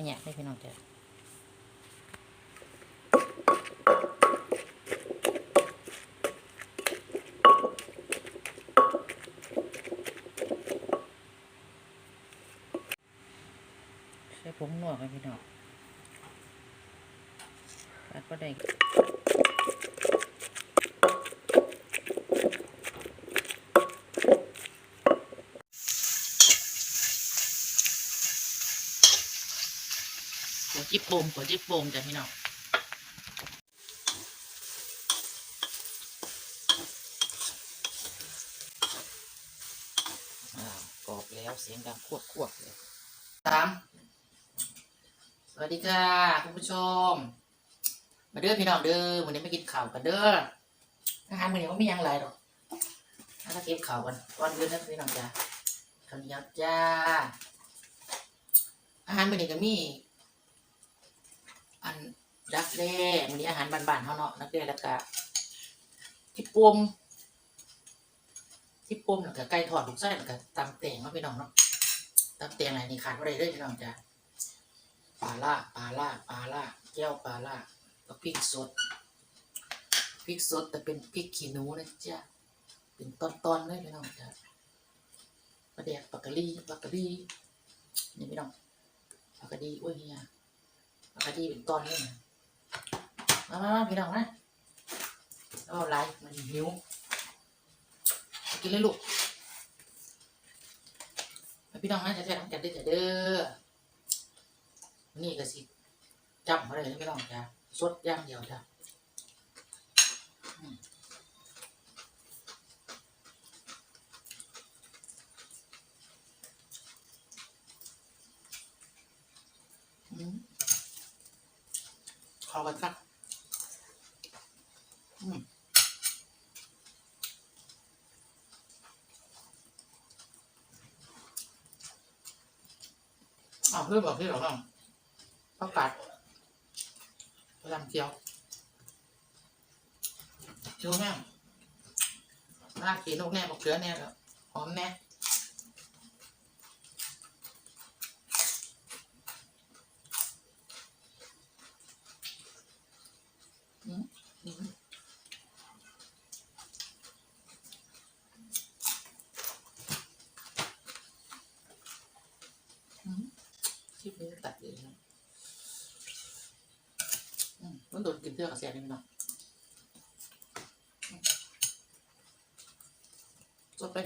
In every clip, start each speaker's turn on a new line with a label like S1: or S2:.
S1: อันเนี้ยให้พี่น้องจ้ะใส่ผงนัวกันพี่น้องตัดก็ได้ หัวจิบโปมหัวจิบโปมจ้ะพี่น้องกรอบแล้วเสียงดังควบควบเลยสามสวัสดีค่ะคุณผู้ชม มาเด้อพี่น้องเด้อวันนี้มากินข้าวกันเด้ออาหารมื้อนี้ว่าไม่ยังไรหรอกถ้าเก็บข้าวกันก่อนอื่นนะพี่น้องจ้ะข้าวเหนียวจ้าอาหารมื้อนี้ก็มี อันดักแด้มันนี้อาหารบ้านๆเขาเนาะดักแด้แล้วก็ที่ปมที่ปมแล้วก็ไก่ทอดลูกไส้แล้วก็ตำแตงเนาะพี่น้องเนาะตำแตงอะไรนี่ขาดไม่ได้เลยพี่น้องจ้ะปลาล่าปลาล่าปลาล่าแก้วปลาล่าก็พริกสดพริกสดแต่เป็นพริกขี้หนูนะจ๊ะเป็นตอนๆเลยพี่น้องจ้ะปลาแดกปลากระลีปลากระลีนี่พี่น้องปลากระดีโอ้ยเฮีย ปกติเป็นต้นนี่นะมามามาพี่น้องนะเอาไรมันหิว กินเลยลูกพี่น้องนะจะแท้ๆกันเด้อจ้ะเด้อนี่ก็สิจับมาเลยนะพี่น้องจ้ะสดย่างเดียวจ้ะ เข้ากันครับอืมอ้าวเพื่อนบอกพี่เหรอครับข้าวกัดกระลำเจียวเจียวแม่หน้าขีนกแน่บอกเกลือแน่แล้วหอมแน่ อืมอืมอืมชิปนี้ตัดเลยนะอืมมันโดนกินเทือกกับแซ่บนี่มั้ยเนาะอืมจบไป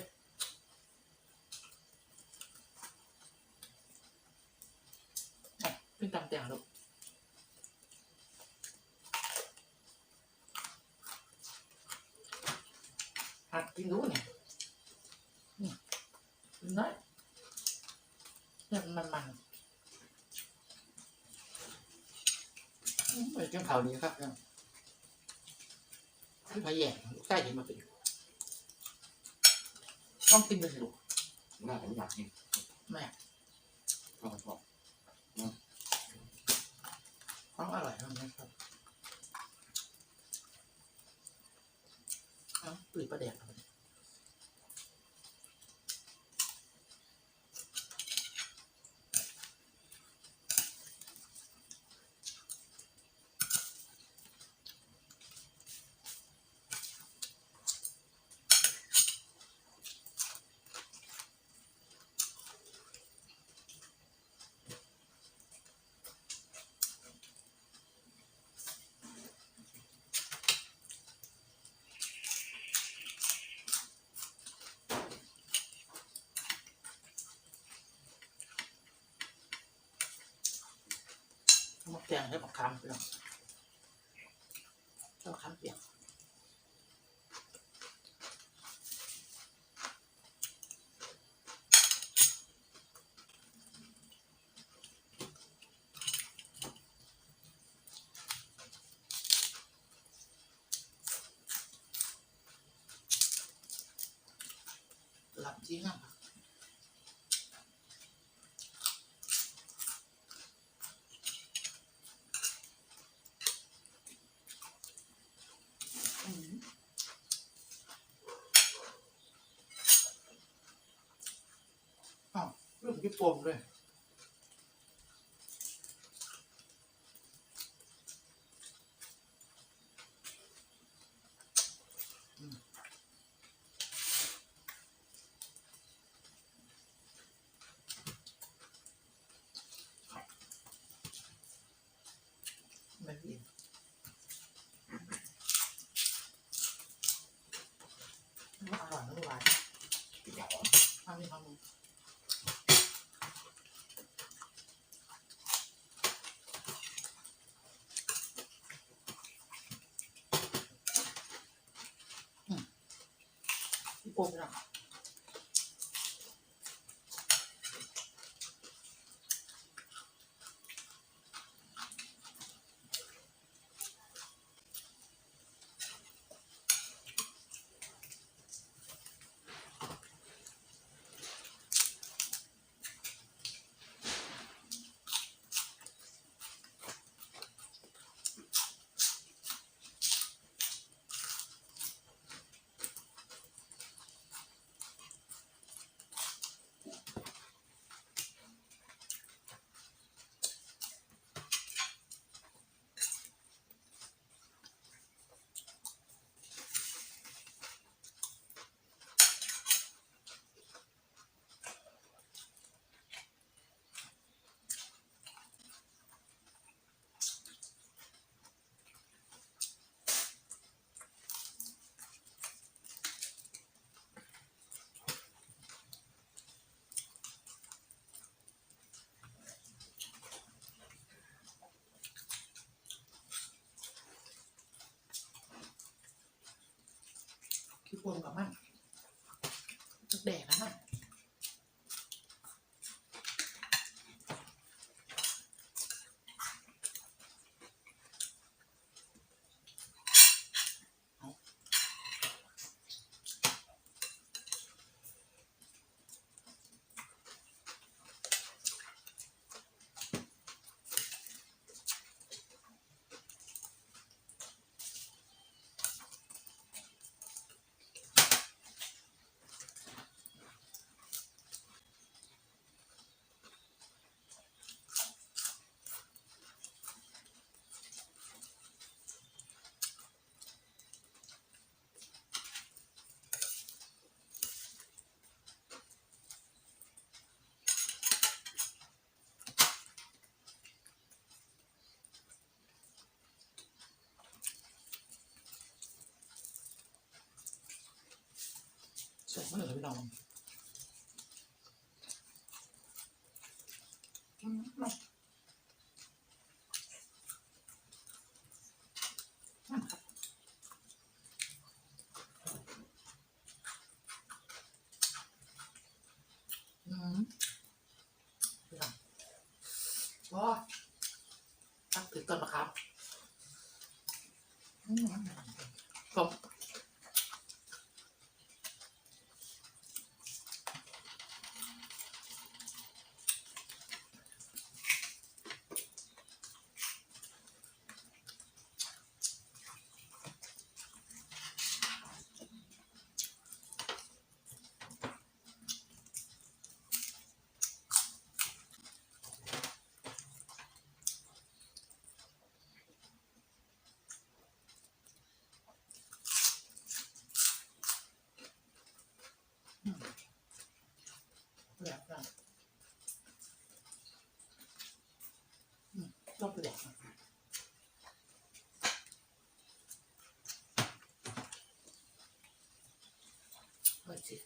S1: อะขึ้นตามแต่งลูก หัด กินดูเนี่ยนี่กินได้เนี่ยมันมันอืมเออกินข้าวดีครับเนี่ยพี่พายแย่ลูกใต้เห็นมาเป็นต้องกินไปสิลูก
S2: น่าผมอยากกิน
S1: แม่
S2: ข้าวทอด
S1: ของอร่อยมากนะครับเอ้า ตุยประเดี๋ย อาไปเอามาแกงให้บักคำเปรี้ยวเจ้าคำเปียวหลับจริงอะ อืม อ้าวเรื่องพี่ปมด้วย ทำมีความรู้อืม พี่โป้ พี่โป้งกับมันจักแดกนะ ลองอืมมามาครับอืมพี่น้องว้าตั้งถึงต้นมะขามอืมผม แบบนั้นอืมต้องไปแดกมันเฮ้ยสิ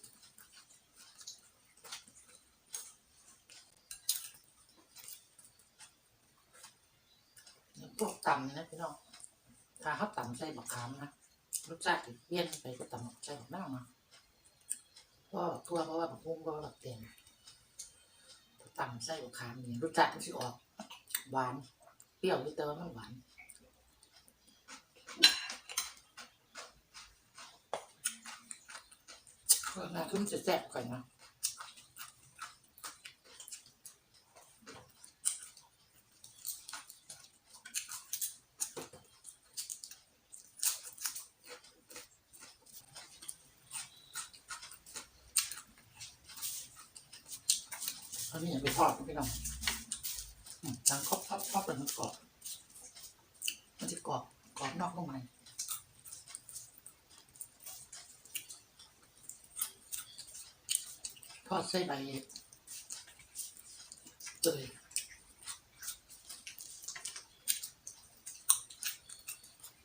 S1: เนี่ย พวกตำนะพี่น้องถ้าเขาตำใส่บักขามนะรสชาติเปลี่ยนไปก็ตำใส่บักนาวนะเพราะว่าทั่วเพราะว่าบักฮุ้งเพราะว่าบักเตียนตำไส้บักขามนี่รสชาติมันสิออก หวาน เปรี้ยวนิดแต่ว่ามันหวานเออน่าขึ้นจะแซ่บก่อนนะ นนี้อย่าไปทอดพี่น้องทางครอบครอบครอบเป็นมันกรอบมันจะกรอบกรอบนอกนุ่มในทอดไส้ใบเตย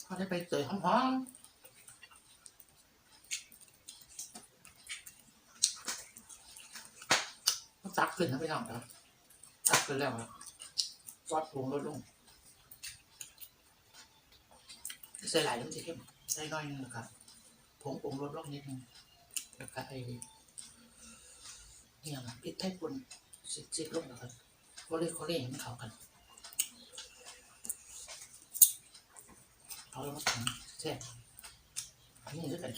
S1: ทอดให้ใบเตยหอมๆ ตักขึ้นนะพี่น้องครับตักขึ้นแล้วครับซอสปรุงลดลงใส่หลายน้ำจะเข้มใส่น้อยนึงนะครับผงปรุงลดลงนิดนึงแล้วก็ไอ้เนี่ยนะพริกไทยป่นสิบๆลงนะครับโคเล่โคเล่ให้มันเขากันเอาแล้วมาถึงแซ่อันนี้ด้วยกัน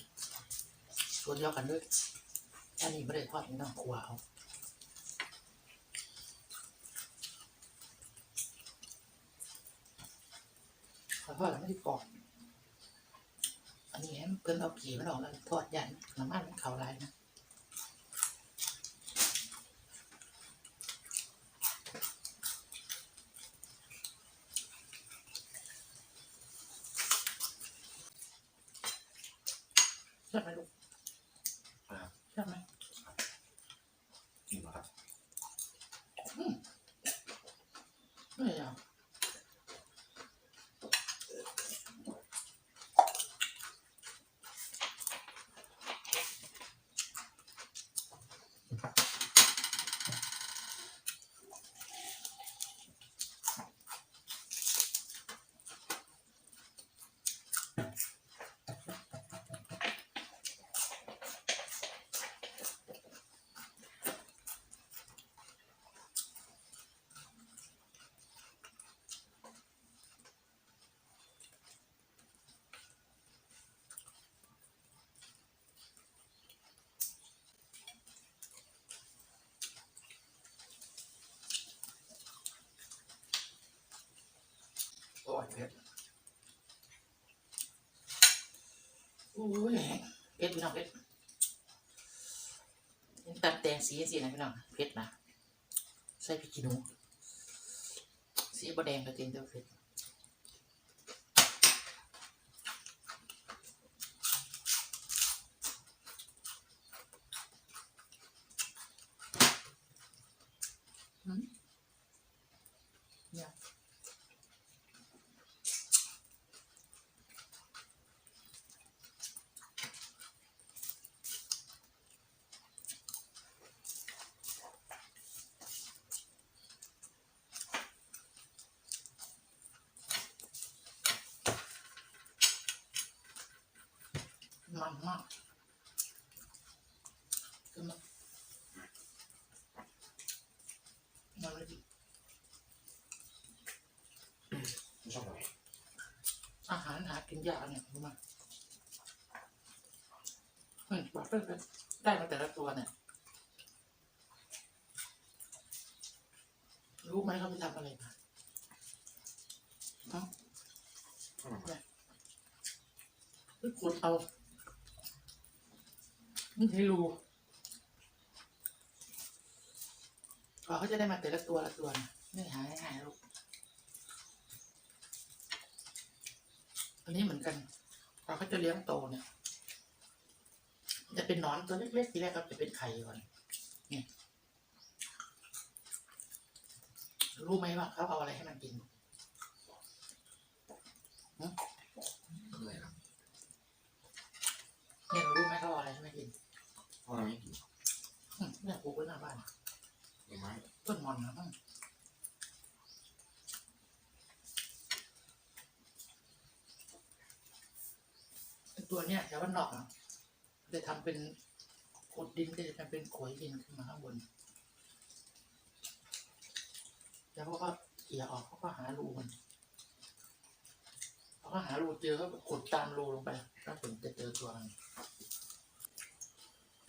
S1: ตัวเดียวกันด้วยอันนี้ไม่ได้ทอดนี่ต้องคั่วเอา ขอโทษ แล้วไม่ได้กรอกอันนี้เพิ่นเอาผีมันออกแล้วทอดยันน้ำมันมันเขาลายนะใช่ไหมลูก
S2: ครับ
S1: ใช่ไหม
S2: กินมาครับ
S1: ไม่เอาโอ้ยเผ็ดโอ้ยเผ็ดพี่น้องเผ็ดตัดแตงสีสีนะพี่น้องเผ็ดนะใส่พริกขี้หนูสีบะแดงก็จริงแต่ว่าเผ็ดมเนี่ย มันมากคือมันมันเลยดิ
S2: ไม่ชอบอะไร
S1: อาหารหากินยากเนี่ยรู้ไหมเฮ้ยบอกได้เลยได้มาแต่ละตัวเนี่ย รู้ไหมเขาไปทำอะไรมาเอ้าเนี่ยไปขุดเอา นี่ให้รู้เขาจะได้มาแต่ละตัวละตัวนะไม่หายหายลูกอันนี้เหมือนกันพอเขาจะเลี้ยงโตเนี่ย จะเป็นนอนตัวเล็กๆทีแรกก็จะเป็นไข่ก่อนนี่รู้ไหมว่าเขาเอาอะไรให้มันกิน อนนะตัวเนี้ยแถวบ้านนอกอะจะทำเป็นขุดดินจะทำเป็นโขยดินขึ้นมาข้างบน แล้วเขาก็เขี่ยออกเขาก็หารูมันเขาก็หารูเจอก็ขุดตามรูลงไปแล้วถึงจะเจอตัวมัน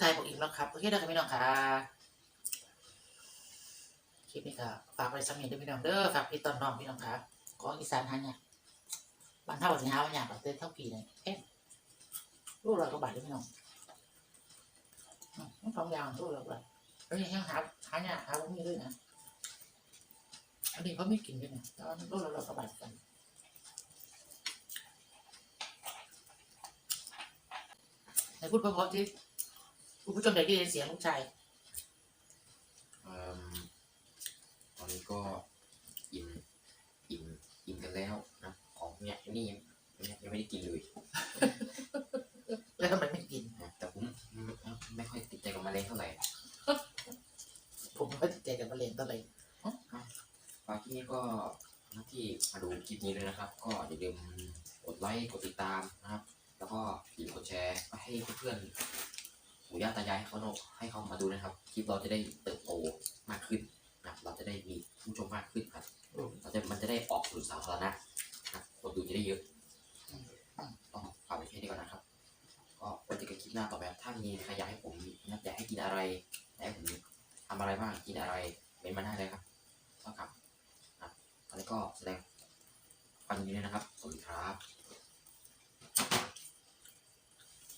S1: ถ่ายบอกอีกแล้วครับโอเคได้ครับพี่น้องค่ะ ลิปนี้ค่ะฝากไปสำเนียงด้วยพี่น้องเด้อฝากพี่ตอนน้องพี่น้องค่ะของอีสานหันเนี่ยบ้านเท่าสิหาวันอยางแบบเต้นเท่าปีเลยเอ๊ะรูปเราก็บาทด้วยพี่น้องมต้องสองยางรูปเราก็บแล้วยังหาหาเนี่ยหาพวกนี้ด้วยนะอันนี้เขาไม่กินด้วยนะแต่ว่ารูปเราเราก็บาทกันไหนพูดเพราะๆที่คุณผู้ชมได้ยินเสียงลูกชาย
S2: เอ่มตอนนี้ก็อิ่มอิ่มอิ่มกันแล้วนะของเนี่ยนี่ยังยังยังไม่ได้กินเลย
S1: แล้วทำไมไม่กิน
S2: นะแต่ผมไม่ไม่ค่อยติดใจกับแมลงเท่าไหร่
S1: ผมว่าจะแจกกับมาเรียนตัวอะไร
S2: ฝากที่นี่ก็หน้าที่มาดูคลิปนี้เลยนะครับ ก็อย่าลืมกดไลค์กดติดตามนะครับ แล้วก็อย่าลืมกดแชร์ไปให้เพื่อนๆปู่ย่าตายายให้เขาโนให้เขามาดูนะครับ คลิปเราจะได้เติบโตมากขึ้นนะครับเราจะได้มีผู้ชมมากขึ้นครับเราจะมันจะได้ออกสู่สาธารณะนะ คนดูจะได้เยอะต้องฝากไว้แค่นี้ก่อนนะครับ ก็ไว้เจอกันคลิปหน้าต่อไปครับถ้ามีใครอยากให้ผมนะอยากให้กินอะไรอยากให้ผมทำอะไรบ้างกินอะไรเป็นมาได้เลยครับเท่ากับตอนนี้ก็แสดงความยินดีนะครับสวัสดีครับ